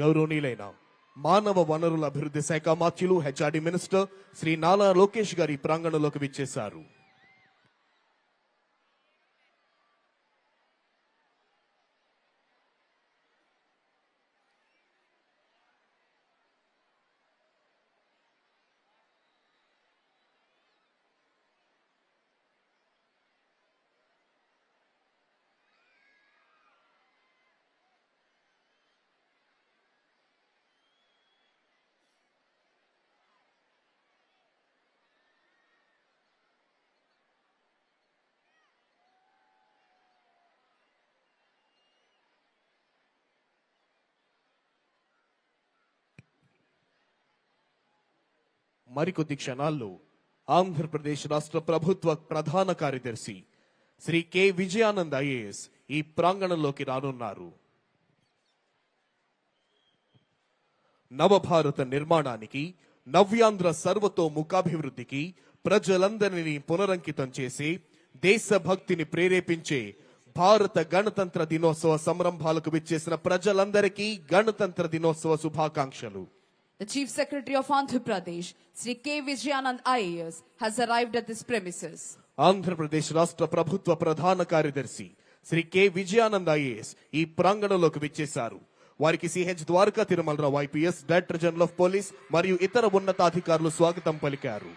గౌరవనీయులైన మానవ వనరుల అభివృద్ధి శాఖ మాత్యులు హెచ్ఆర్డి మినిస్టర్ శ్రీ నాలా లోకేష్ గారి ప్రాంగణంలోకి విచ్చేశారు. మరికొద్ది క్షణాల్లో ఆంధ్రప్రదేశ్ రాష్ట్ర ప్రభుత్వ ప్రధాన కార్యదర్శి శ్రీ కె విజయానంద్ ఐఏఎస్ ఈ ప్రాంగణంలోకి రానున్నారు. నవభారత నిర్మాణానికి నవ్యాంధ్ర సర్వతోముఖాభివృద్ధికి ప్రజలందరినీ పునరంకితం చేసి దేశభక్తిని ప్రేరేపించే భారత గణతంత్ర దినోత్సవ సంరంభాలకు విచ్చేసిన ప్రజలందరికీ గణతంత్ర దినోత్సవ శుభాకాంక్షలు. The Chief Secretary of Andhra Pradesh, Sri K. Vijayanand IAS, has arrived at this premises. Andhra Pradesh రాష్ట్ర ప్రభుత్వ ప్రధాన కార్యదర్శి శ్రీ కె విజయానంద్ ఐఏఎస్ ఈ ప్రాంగణంలోకి విచ్చేశారు వారికి CH Dwaraka Tirumalarao IPS director general of police మరియు ఇతర ఉన్నతాధికారులు స్వాగతం పలికారు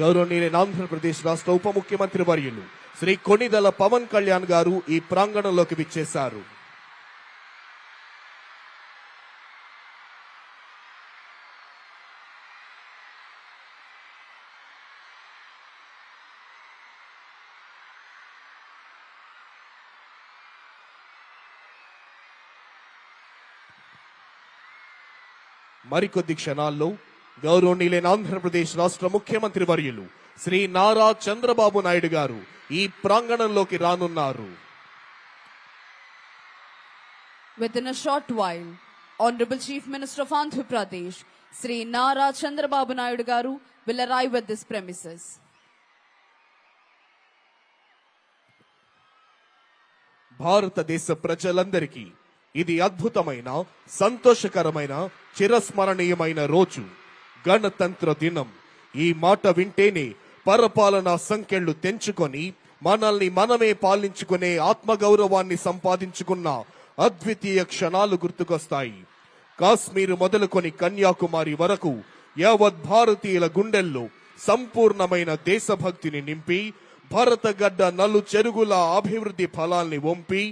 గౌరవనీయ ఆంధ్రప్రదేశ్ రాష్ట్ర ఉప ముఖ్యమంత్రి వర్యులు శ్రీ కొణిదల పవన్ కళ్యాణ్ గారు ఈ ప్రాంగణంలోకి విచ్చేశారు. మరికొద్ది క్షణాల్లో గౌరవనీయులైన ఆంధ్రప్రదేశ్ రాష్ట్ర ముఖ్యమంత్రి వర్యులు శ్రీ నారా చంద్రబాబు నాయుడు గారు ఈ ప్రాంగణంలోకి రానున్నారు Within a short while, Honorable Chief Minister of Andhra Pradesh, Sri Nara Chandrababu Naidu Garu, will arrive at this premises. భారతదేశ ప్రజలందరికీ ఇది అద్భుతమైన సంతోషకరమైన చిరస్మరణీయమైన రోజు గణతంత్ర దినం. ఈ మాట వింటేనే పరపాలన సంఖ్యలు తెంచుకొని మనల్ని మనమే పాలించుకునే ఆత్మగౌరవాన్ని సంపాదించుకున్న అద్వితీయ క్షణాలు గుర్తుకొస్తాయి. కాశ్మీర్ మొదలుకొని కన్యాకుమారి వరకు యావత్ భారతీయుల గుండెల్లో సంపూర్ణమైన దేశభక్తిని నింపి భరతగడ్డ నలు చెరుగుల అభివృద్ధి ఫలాల్ని వంపి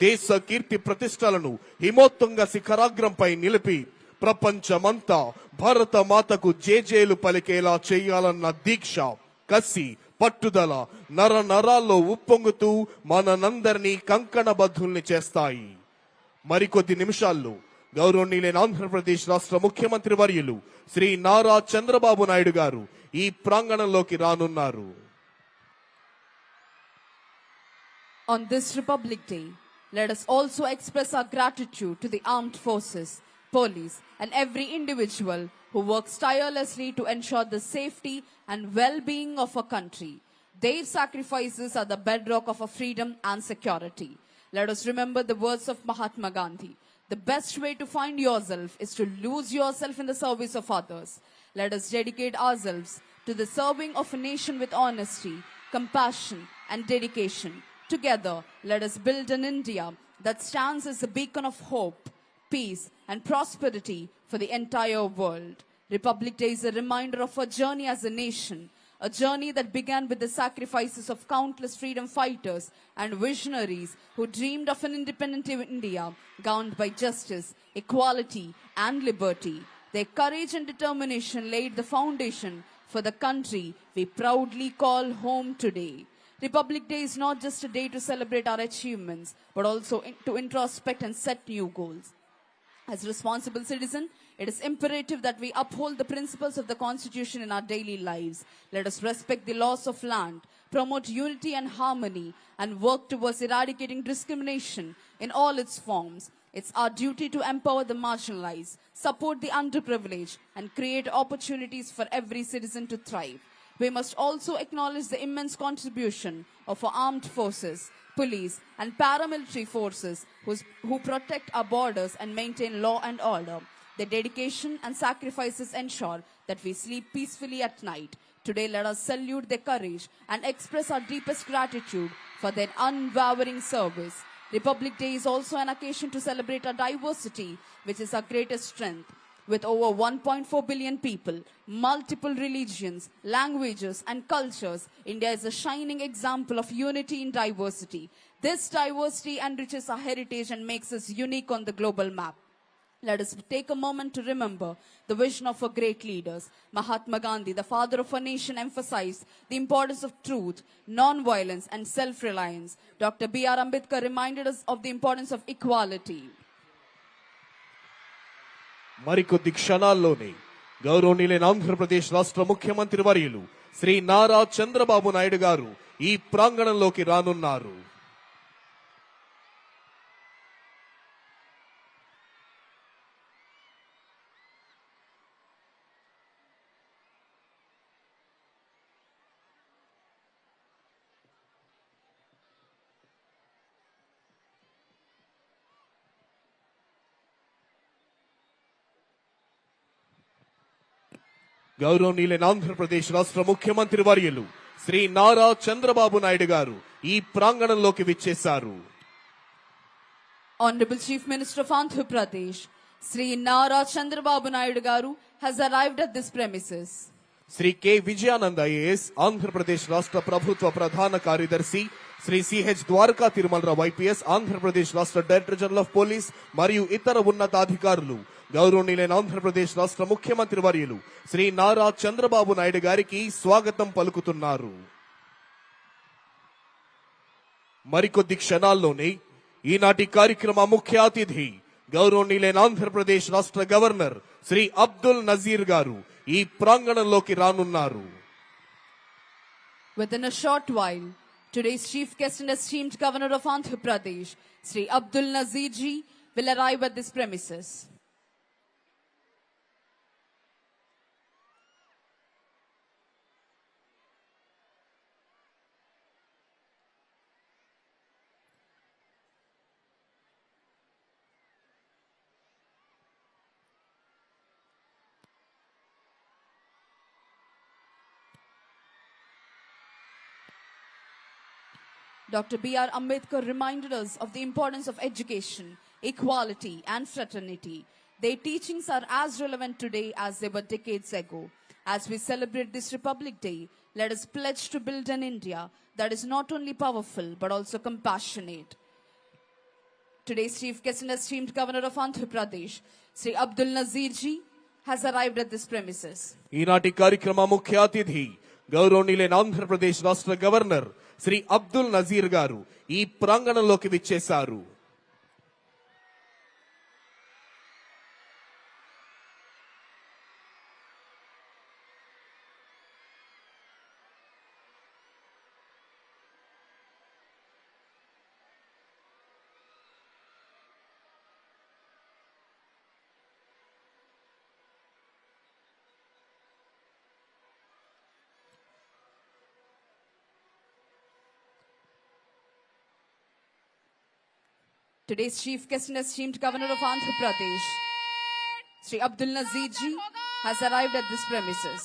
దేశ కీర్తి ప్రతిష్టలను హిమోత్తుంగ శిఖరాగ్రంపై నిలిపి ప్రపంచమంతా భరత మాతకు జేజేలు పలికేలా చేయాలన్న దీక్ష కసి పట్టుదల నర నరాల్లో ఉప్పొంగుతూ మనందరినీ కంకణబద్ధుల్ని చేస్తాయి. మరికొద్ది నిమిషాల్లో గౌరవనీయులైన ఆంధ్రప్రదేశ్ రాష్ట్ర ముఖ్యమంత్రి వర్యులు శ్రీ నారా చంద్రబాబు నాయుడు గారు ఈ ప్రాంగణంలోకి రానున్నారు. On this Republic Day, let us also express our gratitude to the armed forces, police, and every individual who works tirelessly to ensure the safety and well-being of our country. Their sacrifices are the bedrock of our freedom and security. Let us remember the words of Mahatma Gandhi. The best way to find yourself is to lose yourself in the service of others. Let us dedicate ourselves to the serving of a nation with honesty, compassion, and dedication. Together, let us build an India that stands as a beacon of hope, peace, and prosperity for the entire world. Republic Day is a reminder of our journey as a nation, a journey that began with the sacrifices of countless freedom fighters and visionaries who dreamed of an independent India governed by justice, equality, and liberty. Their courage and determination laid the foundation for the country we proudly call home today. Republic Day is not just a day to celebrate our achievements, but also to introspect and set new goals. As responsible citizen, it is imperative that we uphold the principles of the Constitution in our daily lives. Let us respect the laws of land, promote unity and harmony, and work towards eradicating discrimination in all its forms. It's our duty to empower the marginalized, support the underprivileged, and create opportunities for every citizen to thrive. We must also acknowledge the immense contribution of our armed forces, police, and paramilitary forces who protect our borders and maintain law and order. Their dedication and sacrifices ensure that we sleep peacefully at night. Today, let us salute their courage and express our deepest gratitude for their unwavering service. Republic Day is also an occasion to celebrate our diversity, which is our greatest strength. With over 1.4 billion people, multiple religions, languages, and cultures, India is a shining example of unity in diversity. This diversity enriches our heritage and makes us unique on the global map. Let us take a moment to remember the vision of our great leaders. Mahatma Gandhi, the father of our nation, emphasized the importance of truth, non-violence, and self-reliance. Dr. B.R. Ambedkar reminded us of the importance of equality. మరికొద్ది క్షణాల్లోనే గౌరవనీయులైన ఆంధ్రప్రదేశ్ రాష్ట్ర ముఖ్యమంత్రి వర్యులు శ్రీ నారా చంద్రబాబు నాయుడు గారు ఈ ప్రాంగణంలోకి రానున్నారు. గౌరవనీయులైన ఆంధ్రప్రదేశ్ రాష్ట్ర ముఖ్యమంత్రి వర్యులు శ్రీ నారా చంద్రబాబు నాయుడు గారు ఈ ప్రాంగణంలోకి విచ్చేశారు Chief Minister of Andhra Pradesh, Sri Nara Chandrababu Naidu Garu, has arrived at this premises. Shri K Vijayanand IAS Andhra Pradesh రాష్ట్ర ప్రభుత్వ ప్రధాన కార్యదర్శి శ్రీ సిహెచ్ ద్వారకా తిరుమలరావు ఐపీఎస్ ఆంధ్రప్రదేశ్ రాష్ట్ర డైరెక్టర్ జనరల్ ఆఫ్ పోలీస్ మరియు ఇతర ఉన్నతాధికారులు. గౌరవనీయులైన ఆంధ్రప్రదేశ్ రాష్ట్ర ముఖ్యమంత్రి వర్యులు శ్రీ నారా చంద్రబాబు నాయుడు గారికి స్వాగతం పలుకుతున్నారు. మరికొద్ది క్షణాల్లోనే ఈనాటి కార్యక్రమ ముఖ్య అతిథి గౌరవనీయులైన ఆంధ్రప్రదేశ్ రాష్ట్ర గవర్నర్ శ్రీ అబ్దుల్ నజీర్ గారు ఈ ప్రాంగణంలోకి రానున్నారు. Within a short while, today's chief guest and esteemed governor of Andhra Pradesh, Sri Abdul Nazir ji, will arrive at this premises. Dr. B.R. Ambedkar reminded us of the importance of education, equality, and fraternity. Their teachings are as relevant today as they were decades ago. As we celebrate this Republic Day, let us pledge to build an India that is not only powerful but also compassionate. Today's chief guest and esteemed governor of Andhra Pradesh, Sri Abdul Nazir ji, has arrived at this premises. ఈనాటి కార్యక్రమ ముఖ్య అతిథి గౌరవనీయులైన ఆంధ్రప్రదేశ్ రాష్ట్ర governor Shri Abdul Nazir గారు ఈ ప్రాంగణంలోకి విచ్చేశారు. Today's chief guest and esteemed governor of Andhra Pradesh, Sri Abdul Nazir ji, has arrived at this premises.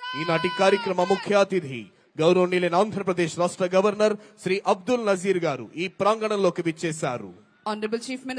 ఈనాటి కార్యక్రమ ముఖ్య అతిథి గౌరవనీయులైన ఆంధ్రప్రదేశ్ రాష్ట్ర గవర్నర్ శ్రీ అబ్దుల్ నజీర్ గారు ఈ ప్రాంగణంలోకి విచ్చేశారు Honorable Chief Minister